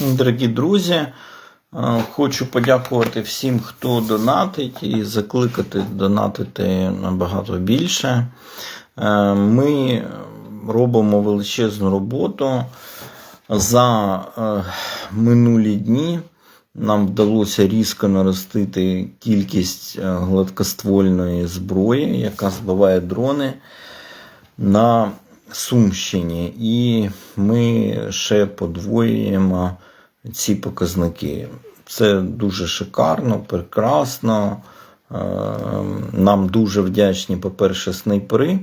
Дорогі друзі, е, хочу подякувати всім, хто донатить, і закликати донатити набагато більше. Е, Ми робимо величезну роботу. За е, минулі дні нам вдалося різко наростити кількість гладкоствольної зброї, яка збиває дрони на Сумщині, і ми ще подвоюємо ці показники. Це дуже шикарно, прекрасно. Е, Нам дуже вдячні, по-перше, снайпери,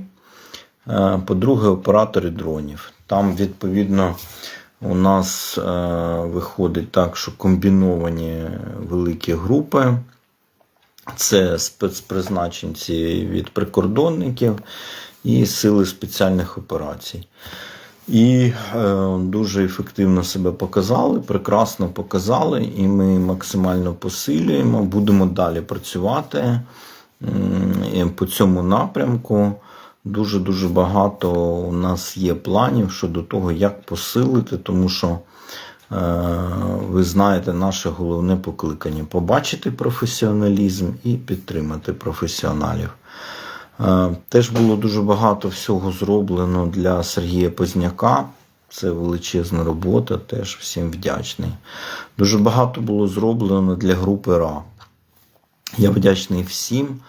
е, по-друге, оператори дронів. Там, відповідно, у нас е, виходить так, що комбіновані великі групи. Це спецпризначенці від прикордонників і сили спеціальних операцій. І е, дуже ефективно себе показали, прекрасно показали, і ми максимально посилюємо. Будемо далі працювати м, по цьому напрямку. Дуже дуже багато у нас є планів щодо того, як посилити, тому що. Ви знаєте, наше головне покликання побачити професіоналізм і підтримати професіоналів. Теж було дуже багато всього зроблено для Сергія Позняка. Це величезна робота, теж всім вдячний. Дуже багато було зроблено для групи РА. Я вдячний всім.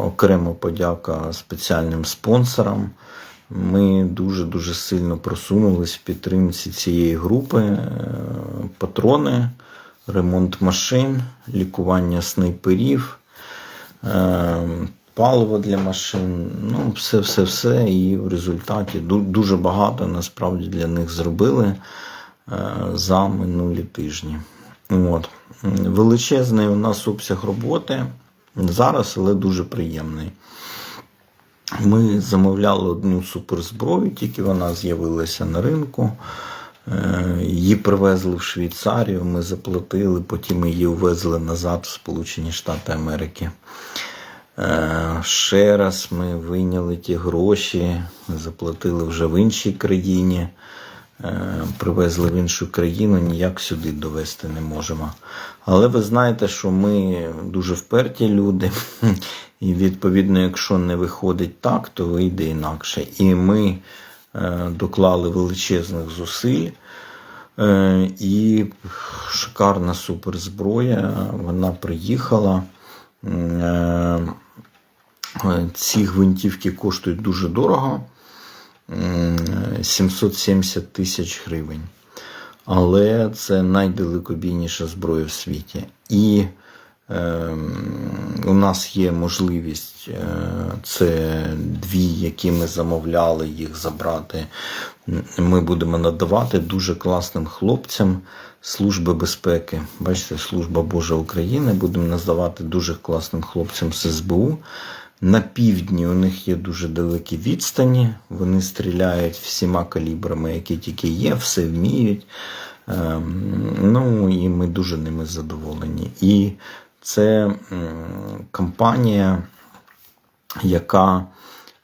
Окремо подяка спеціальним спонсорам. Ми дуже-дуже сильно просунулись в підтримці цієї групи. Е, Патрони, ремонт машин, лікування снайперів, е, паливо для машин. Ну, все-все-все. І в результаті дуже багато насправді для них зробили е, за минулі тижні. От. Величезний у нас обсяг роботи зараз, але дуже приємний. Ми замовляли одну суперзброю, тільки вона з'явилася на ринку. Е, її привезли в Швейцарію, ми заплатили, потім її увезли назад в Сполучені Штати Америки. Е, ще раз ми вийняли ті гроші, заплатили вже в іншій країні. Е, привезли в іншу країну, ніяк сюди довести не можемо. Але ви знаєте, що ми дуже вперті люди, і відповідно, якщо не виходить так, то вийде інакше. І ми е, доклали величезних зусиль. І шикарна суперзброя, вона приїхала. Ці гвинтівки коштують дуже дорого. 770 тисяч гривень. Але це найдалекобійніша зброя в світі. І е, у нас є можливість е, це дві, які ми замовляли, їх забрати. Ми будемо надавати дуже класним хлопцям Служби безпеки. Бачите, Служба Божа України будемо надавати дуже класним хлопцям з СБУ. На півдні у них є дуже далекі відстані, вони стріляють всіма калібрами, які тільки є, все вміють. Ем, ну і ми дуже ними задоволені. І це компанія, яка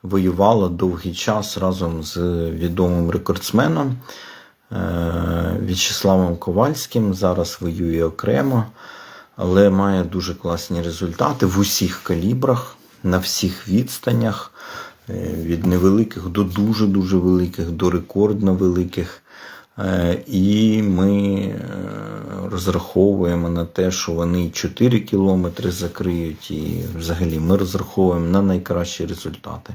воювала довгий час разом з відомим рекордсменом е, В'ячеславом Ковальським. Зараз воює окремо, але має дуже класні результати в усіх калібрах на всіх відстанях, е, від невеликих до дуже-дуже великих, до рекордно великих. Е, і ми е, розраховуємо на те, що вони 4 кілометри закриють, і взагалі ми розраховуємо на найкращі результати.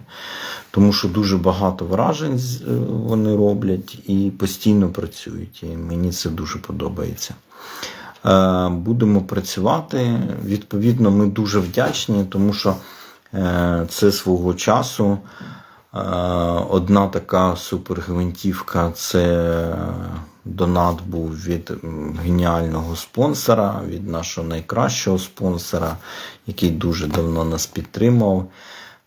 Тому що дуже багато вражень вони роблять і постійно працюють. І мені це дуже подобається. Будемо працювати. Відповідно, ми дуже вдячні, тому що. Е, це свого часу. Е, одна така супергвинтівка це донат був від геніального спонсора, від нашого найкращого спонсора, який дуже давно нас підтримав.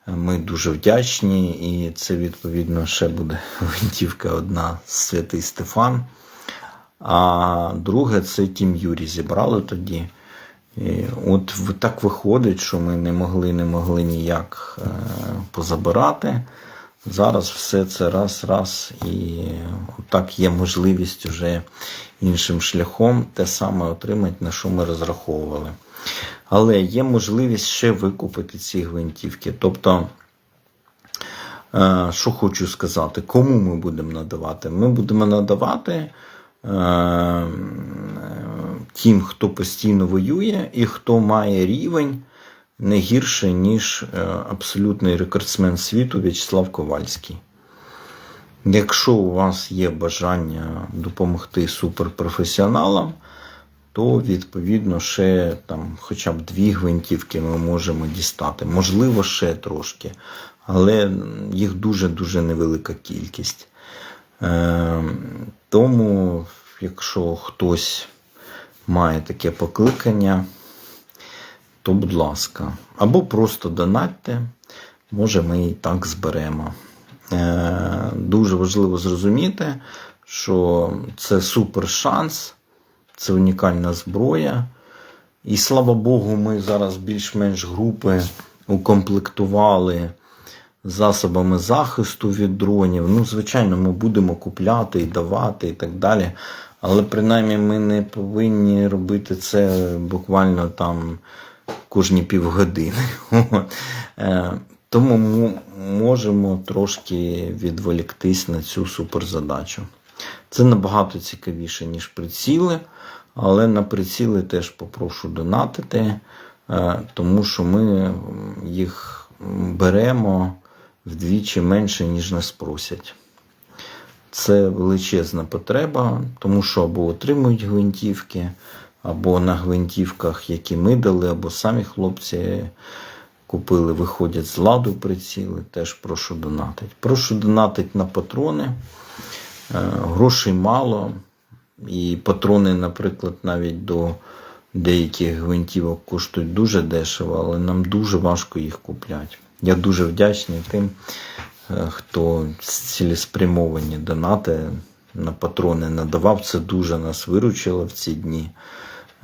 Ми дуже вдячні, і це, відповідно, ще буде гвинтівка одна святий Стефан. А друге це Тім Юрі зібрали тоді. І От так виходить, що ми не могли не могли ніяк е, позабирати. Зараз все це раз, раз, і так є можливість уже іншим шляхом те саме отримати, на що ми розраховували. Але є можливість ще викупити ці гвинтівки. Тобто, е, що хочу сказати, кому ми будемо надавати? Ми будемо надавати е, тим, хто постійно воює і хто має рівень не гірше, ніж е, абсолютний рекордсмен світу В'ячеслав Ковальський. Якщо у вас є бажання допомогти суперпрофесіоналам, то відповідно ще там хоча б дві гвинтівки ми можемо дістати. Можливо, ще трошки, але їх дуже-дуже невелика кількість. Е, тому, якщо хтось має таке покликання, то будь ласка, або просто донатьте, може ми і так зберемо. Е, Дуже важливо зрозуміти, що це супер шанс, це унікальна зброя. І слава Богу, ми зараз більш-менш групи укомплектували засобами захисту від дронів. Ну, звичайно, ми будемо купляти і давати і так далі. Але принаймні ми не повинні робити це буквально там кожні півгодини. Е, Тому ми можемо трошки відволіктись на цю суперзадачу. Це набагато цікавіше, ніж приціли, але на приціли теж попрошу донатити, е, тому що ми їх беремо вдвічі менше, ніж нас просять. Це величезна потреба, тому що або отримують гвинтівки, або на гвинтівках, які ми дали, або самі хлопці купили, виходять з ладу приціли. Теж прошу донатити. Прошу донатити на патрони. Е, Грошей мало. І патрони, наприклад, навіть до деяких гвинтівок коштують дуже дешево, але нам дуже важко їх купляти. Я дуже вдячний тим, хто цілеспрямовані донати на патрони надавав. Це дуже нас виручило в ці дні.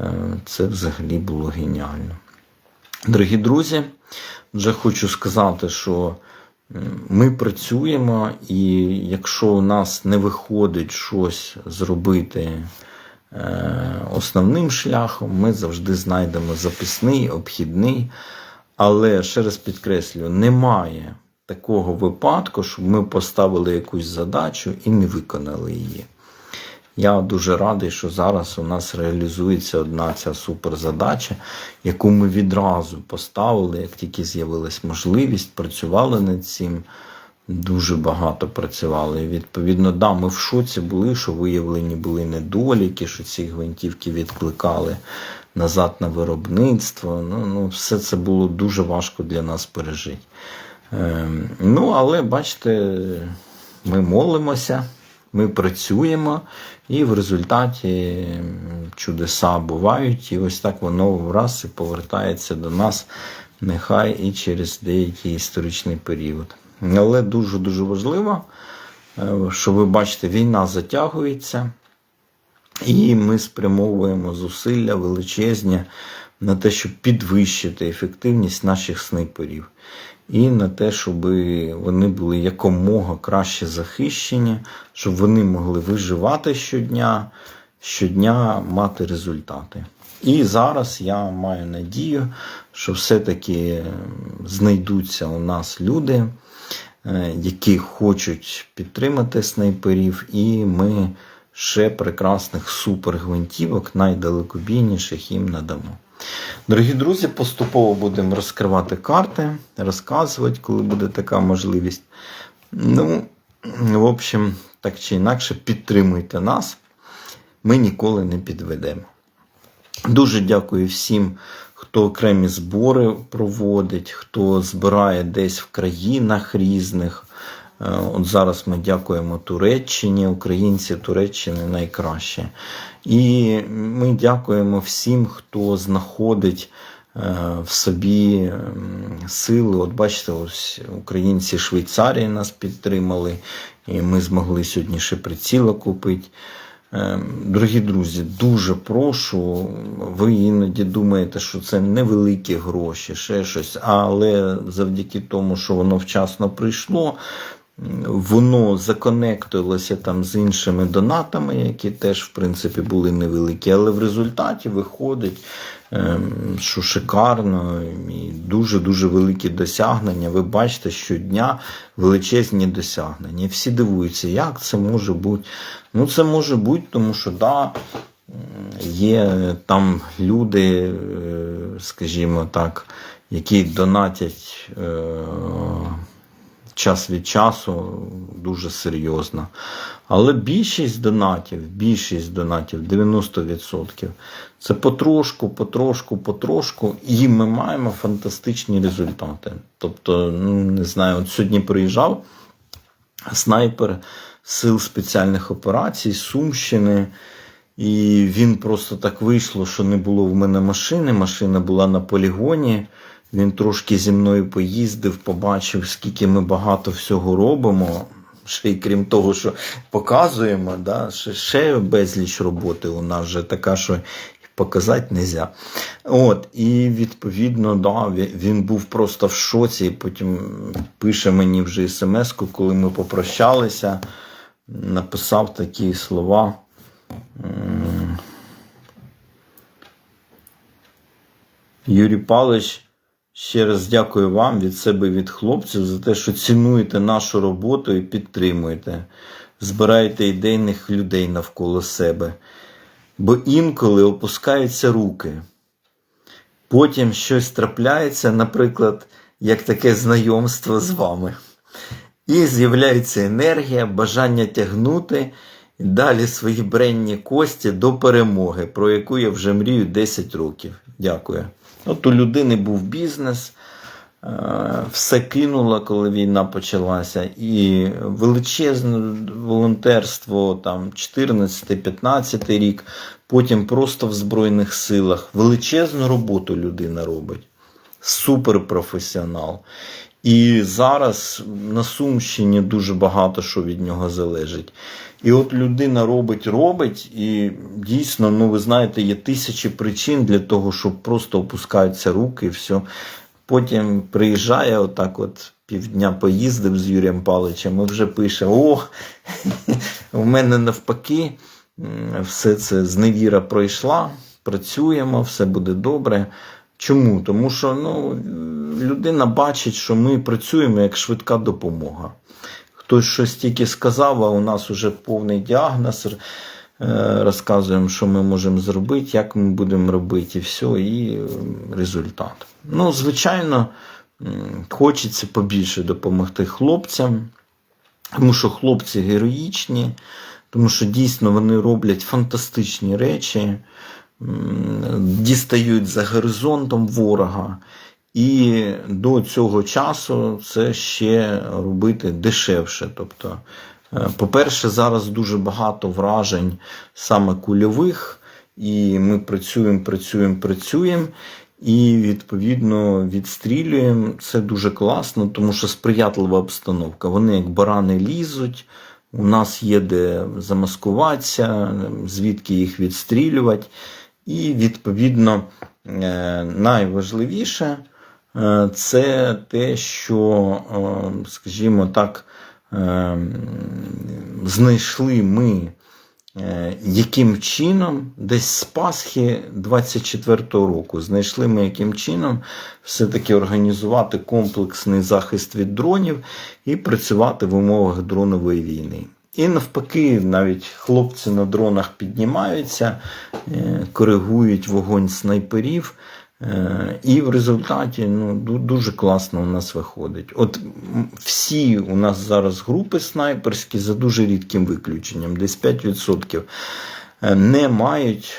Е, Це взагалі було геніально. Дорогі друзі, вже хочу сказати, що ми працюємо, і якщо у нас не виходить щось зробити е, основним шляхом, ми завжди знайдемо записний, обхідний. Але ще раз підкреслюю, немає такого випадку, щоб ми поставили якусь задачу і не виконали її. Я дуже радий, що зараз у нас реалізується одна ця суперзадача, яку ми відразу поставили, як тільки з'явилась можливість, працювали над цим. Дуже багато працювали. Відповідно, да, ми в шоці були, що виявлені були недоліки, що ці гвинтівки відкликали назад на виробництво. Ну, ну, Все це було дуже важко для нас пережити. Ем, ну, але бачите, ми молимося, ми працюємо, і в результаті чудеса бувають, і ось так воно враз і повертається до нас, нехай і через деякий історичний період. Але дуже-дуже важливо, е, що ви бачите, війна затягується, і ми спрямовуємо зусилля величезні на те, щоб підвищити ефективність наших снайперів. І на те, щоб вони були якомога краще захищені, щоб вони могли виживати щодня, щодня мати результати. І зараз я маю надію, що все-таки знайдуться у нас люди, е, які хочуть підтримати снайперів, і ми ще прекрасних супергвинтівок, найдалекобійніших їм надамо. Дорогі друзі, поступово будемо розкривати карти, розказувати, коли буде така можливість. Ну, в общем, так чи інакше, підтримуйте нас. Ми ніколи не підведемо. Дуже дякую всім, хто окремі збори проводить, хто збирає десь в країнах різних. Е, От зараз ми дякуємо Туреччині, українці Туреччини найкраще. І ми дякуємо всім, хто знаходить е, в собі сили. От бачите, ось українці Швейцарії нас підтримали, і ми змогли сьогодні ще приціла купити. Е, Дорогі друзі, дуже прошу. Ви іноді думаєте, що це невеликі гроші, ще щось, але завдяки тому, що воно вчасно прийшло, воно законектувалося там з іншими донатами, які теж, в принципі, були невеликі. Але в результаті виходить, ем, що шикарно і дуже-дуже великі досягнення. Ви бачите щодня величезні досягнення. Всі дивуються, як це може бути. Ну, це може бути, тому що да, є там люди, е, скажімо так, які донатять. Час від часу дуже серйозно. Але більшість донатів, більшість донатів, 90%, це потрошку, потрошку, потрошку, і ми маємо фантастичні результати. Тобто, ну не знаю, от сьогодні приїжджав снайпер сил спеціальних операцій Сумщини. І він просто так вийшло, що не було в мене машини. Машина була на полігоні. Він трошки зі мною поїздив, побачив, скільки ми багато всього робимо. Ще й крім того, що показуємо, да, ще, ще безліч роботи у нас вже така, що показати не можна. От, і відповідно, да, він, був просто в шоці. Потім пише мені вже смс-ку, коли ми попрощалися, написав такі слова. Юрій Павлович, ще раз дякую вам від себе від хлопців за те, що цінуєте нашу роботу і підтримуєте, збираєте ідейних людей навколо себе. Бо інколи опускаються руки. Потім щось трапляється, наприклад, як таке знайомство з вами. І з'являється енергія, бажання тягнути далі свої бренні кості до перемоги, про яку я вже мрію 10 років. Дякую. От у людини був бізнес, е, все кинуло, коли війна почалася, і величезне волонтерство там 14-15 рік, потім просто в Збройних силах. Величезну роботу людина робить. Суперпрофесіонал. І зараз на Сумщині дуже багато що від нього залежить. І от людина робить, робить, і дійсно, ну ви знаєте, є тисячі причин для того, щоб просто опускаються руки і все. Потім приїжджає, отак, от півдня поїздив з Юрієм Павловичем, і вже пише: О, в мене навпаки, все це зневіра пройшла, працюємо, все буде добре. Чому? Тому що ну, людина бачить, що ми працюємо як швидка допомога. Хтось щось тільки сказав, а у нас вже повний діагноз. е, Розказуємо, що ми можемо зробити, як ми будемо робити, і все, і е, результат. Ну, звичайно, хочеться побільше допомогти хлопцям, тому що хлопці героїчні, тому що дійсно вони роблять фантастичні речі, дістають за горизонтом ворога. І до цього часу це ще робити дешевше. Тобто, е, по-перше, зараз дуже багато вражень саме кульових, і ми працюємо, працюємо, працюємо. І відповідно відстрілюємо. Це дуже класно, тому що сприятлива обстановка. Вони як барани лізуть. У нас є де замаскуватися, звідки їх відстрілювати. І відповідно е, найважливіше е, це те, що, е, скажімо так, знайшли ми. Яким чином десь з Пасхи 24-го року знайшли ми яким чином все-таки організувати комплексний захист від дронів і працювати в умовах дронової війни. І навпаки, навіть хлопці на дронах піднімаються, е, коригують вогонь снайперів. Е, І в результаті ну, дуже класно у нас виходить. От всі у нас зараз групи снайперські за дуже рідким виключенням, десь 5% е, не мають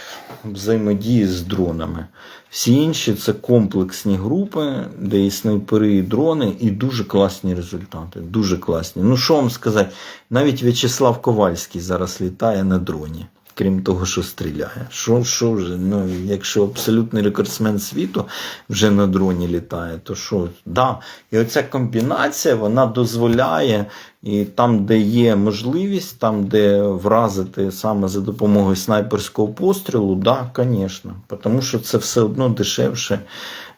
взаємодії з дронами. Всі інші це комплексні групи, де і снайпери, і дрони, і дуже класні результати. Дуже класні. Ну що вам сказати, навіть В'ячеслав Ковальський зараз літає на дроні. Крім того, що стріляє. Що, що вже? Ну, якщо абсолютний рекордсмен світу вже на дроні літає, то що? Да. І оця комбінація вона дозволяє, і там, де є можливість, там, де вразити саме за допомогою снайперського пострілу, да, звісно. Тому що це все одно дешевше,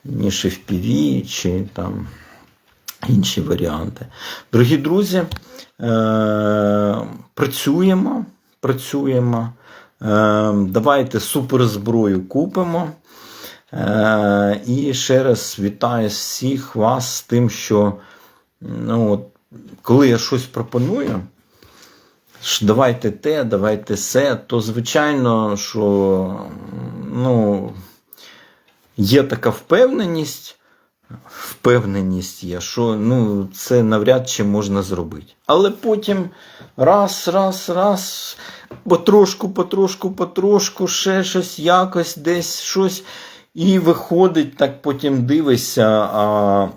ніж FPV, чи там інші варіанти. Дорогі друзі, е, працюємо, працюємо. Е, давайте суперзброю купимо. Е, і ще раз вітаю всіх вас з тим, що ну, от, коли я щось пропоную, що давайте те, давайте се, то звичайно, що ну, є така впевненість, впевненість є, що ну, це навряд чи можна зробити. Але потім раз, раз, раз, потрошку, потрошку, потрошку, ще щось, якось десь щось. І виходить, так потім дивишся, а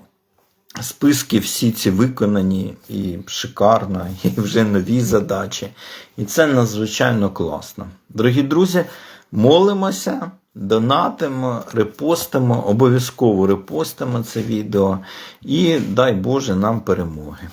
списки всі ці виконані і шикарно, і вже нові задачі. І це надзвичайно класно. Дорогі друзі, молимося, донатимо, репостимо, обов'язково репостимо це відео і дай Боже нам перемоги.